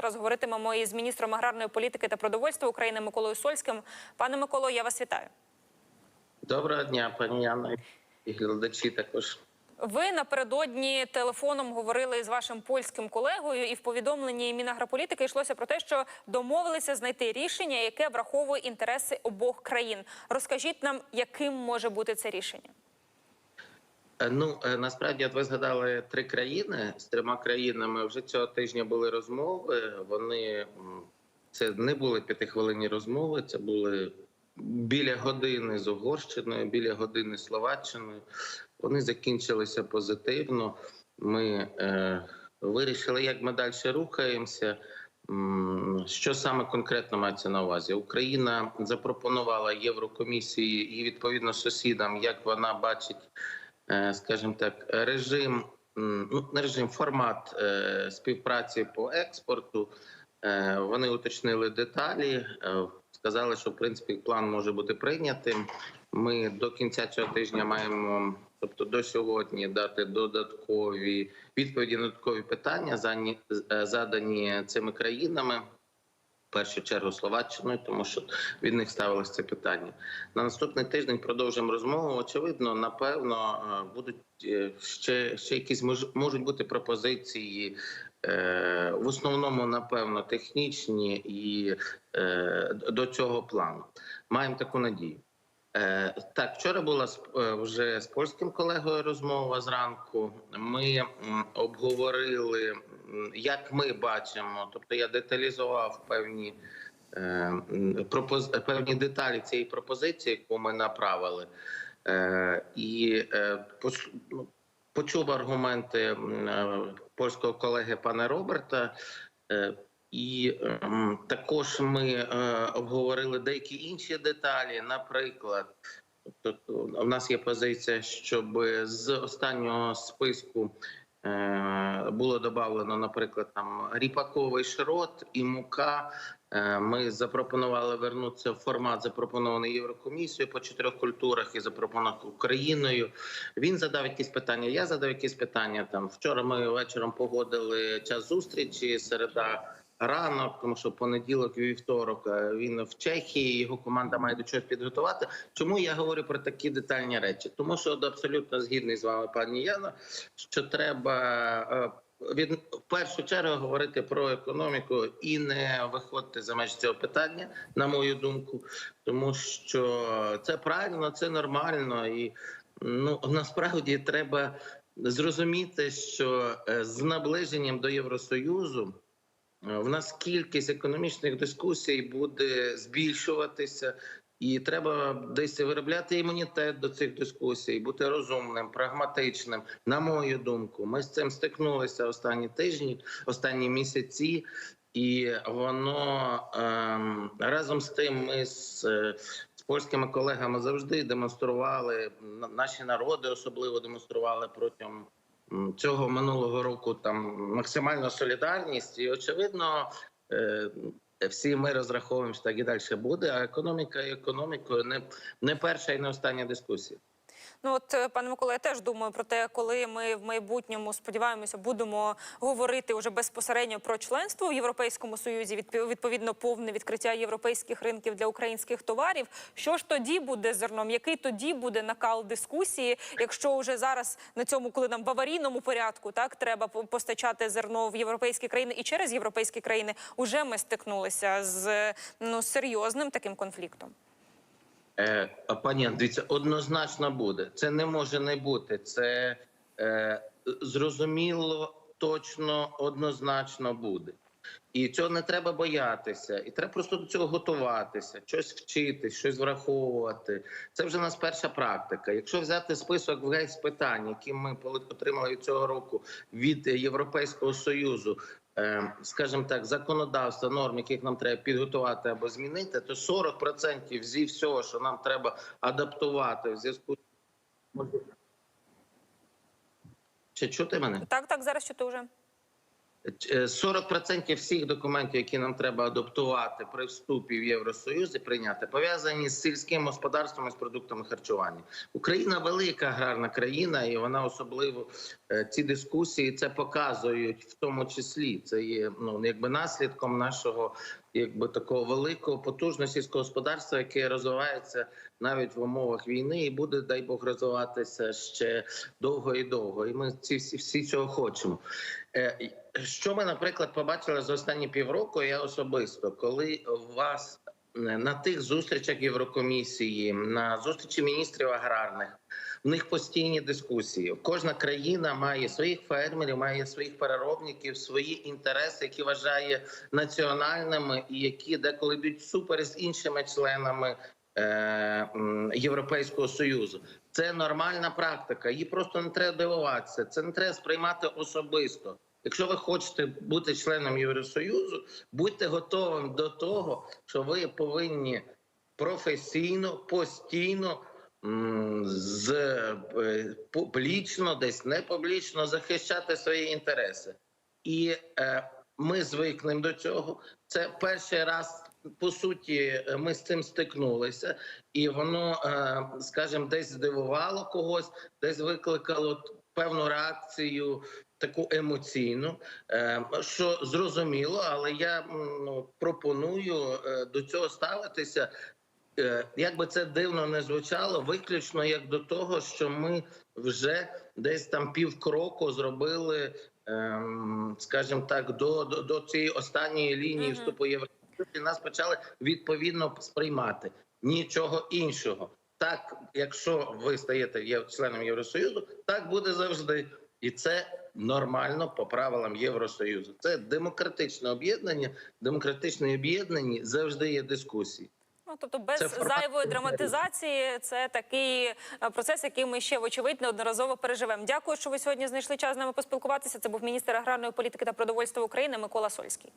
Зараз говоритимемо із міністром аграрної політики та продовольства України Миколою Сольським. Пане Миколо, я вас вітаю. Доброго дня, пані Яна і глядачі також. Ви напередодні телефоном говорили з вашим польським колегою, і в повідомленні Мінагрополітики йшлося про те, що домовилися знайти рішення, яке враховує інтереси обох країн. Розкажіть нам, яким може бути це рішення? Е, Ну е, насправді, от ви згадали три країни з трьома країнами. Вже цього тижня були розмови. Вони це не були п'ятихвилинні розмови. Це були біля години з Угорщиною, біля години Словаччиною. Вони закінчилися позитивно. Ми е, вирішили, як ми далі рухаємося. Що саме конкретно мається на увазі? Україна запропонувала Єврокомісії і відповідно сусідам, як вона бачить, скажімо так, режим, ну не режим, формат е, співпраці по експорту. Е, Вони уточнили деталі, е, сказали, що в принципі план може бути прийнятим. Ми до кінця цього тижня маємо, тобто до сьогодні, дати додаткові відповіді на додаткові питання, е, задані цими країнами. Першу чергу Словаччиною, тому що від них ставилось це питання. На наступний тиждень продовжимо розмову. Очевидно, напевно, е, будуть е, ще, ще якісь мож, можуть бути пропозиції. е, В основному, напевно, технічні і до цього плану. Маємо таку надію. Е, Так, вчора була е, вже з польським колегою розмова зранку. Ми обговорили, як ми бачимо, тобто я деталізував певні, е, певні деталі цієї пропозиції, яку ми направили. І ну, почув аргументи польського колеги пана Роберта. Е, і ем, також ми е, обговорили деякі інші деталі. Наприклад, тобто у нас є позиція, щоб з останнього списку е, було додано, наприклад, там ріпаковий шрот і мука. Е, Ми запропонували вернутися в формат, запропонований Єврокомісією по чотирьох культурах і запропонований Україною. Він задав якісь питання. Я задав якісь питання. Там вчора ми вечором погодили час зустрічі середа. Ранок, тому що понеділок і вівторок е, він в Чехії, його команда має до чогось підготувати. Чому я говорю про такі детальні речі? Тому що абсолютно згідний з вами, пані Яна, що треба е, від в першу чергу говорити про економіку і не виходити за межі цього питання, на мою думку, тому що це правильно, це нормально, і ну насправді треба зрозуміти, що е, з наближенням до Євросоюзу. Е, В нас кількість економічних дискусій буде збільшуватися, і треба десь виробляти імунітет до цих дискусій, бути розумним, прагматичним. На мою думку, ми з цим стикнулися останні тижні, останні місяці, і воно ем, разом з тим, ми з, е, з польськими колегами завжди демонстрували наші народи, особливо демонстрували протягом цього минулого року там максимальна солідарність, і очевидно, е, всі ми розраховуємо, що так і далі буде. А економіка і економікою не, не перша і не остання дискусія. Ну от е, пане Микола, я теж думаю про те, коли ми в майбутньому сподіваємося, будемо говорити уже безпосередньо про членство в Європейському Союзі, відповідно повне відкриття європейських ринків для українських товарів. Що ж тоді буде зерном? Який тоді буде накал дискусії, якщо вже зараз на цьому, коли нам в аварійному порядку так треба по- постачати зерно в європейські країни і через європейські країни, уже ми стикнулися з ну серйозним таким конфліктом. Е, Ан, дивіться, однозначно буде. Це не може не бути. Це е, зрозуміло, точно, однозначно буде. І цього не треба боятися, і треба просто до цього готуватися, щось вчитись, щось враховувати. Це вже у нас перша практика. Якщо взяти список весь питань, які ми отримали цього року від Європейського союзу, скажімо так, законодавства, норм, яких нам треба підготувати або змінити, то 40% зі всього, що нам треба адаптувати в зв'язку. з Чи чути мене? Так, так, зараз чути вже. Е, 40% всіх документів, які нам треба адаптувати при вступі в Євросоюз і прийняти, пов'язані з сільським господарством і з продуктами харчування. Україна велика аграрна країна, і вона особливо е, ці дискусії це показують, в тому числі це є ну якби наслідком нашого якби такого великого потужного сільського господарства, яке розвивається навіть в умовах війни, і буде дай Бог розвиватися ще довго і довго. І ми ці всі, всі цього хочемо. Е, Що ми, наприклад, побачили за останні півроку, я особисто, коли вас е, на тих зустрічах Єврокомісії, на зустрічі міністрів аграрних, в них постійні дискусії. Кожна країна має своїх фермерів, має своїх переробників, свої інтереси, які вважає національними, і які деколи йдуть супер з іншими членами е, Європейського союзу. Це нормальна практика. Її просто не треба дивуватися. Це не треба сприймати особисто. Якщо ви хочете бути членом Євросоюзу, будьте готовим до того, що ви повинні професійно, постійно, з е, публічно, десь не публічно захищати свої інтереси. І е, ми звикнемо до цього. Це перший раз. По суті, ми з цим стикнулися, і воно, е, скажімо, десь здивувало когось, десь викликало певну реакцію, таку емоційну, е, що зрозуміло, але я ну, пропоную до цього ставитися. Е, Як би це дивно не звучало, виключно як до того, що ми вже десь там півкроку зробили, ем, скажімо так, до, до, до цієї останньої лінії вступу Євросоюзу, і нас почали відповідно сприймати. Нічого іншого. Так, якщо ви стаєте членом Євросоюзу, так буде завжди, і це нормально по правилам Євросоюзу. Це демократичне об'єднання. Демократичне об'єднані завжди є дискусії. Ну, тобто без Це зайвої драматизації, це такий е, процес, який ми ще вочевидь неодноразово переживемо. Дякую, що ви сьогодні знайшли час з нами поспілкуватися. Це був міністр аграрної політики та продовольства України Микола Сольський.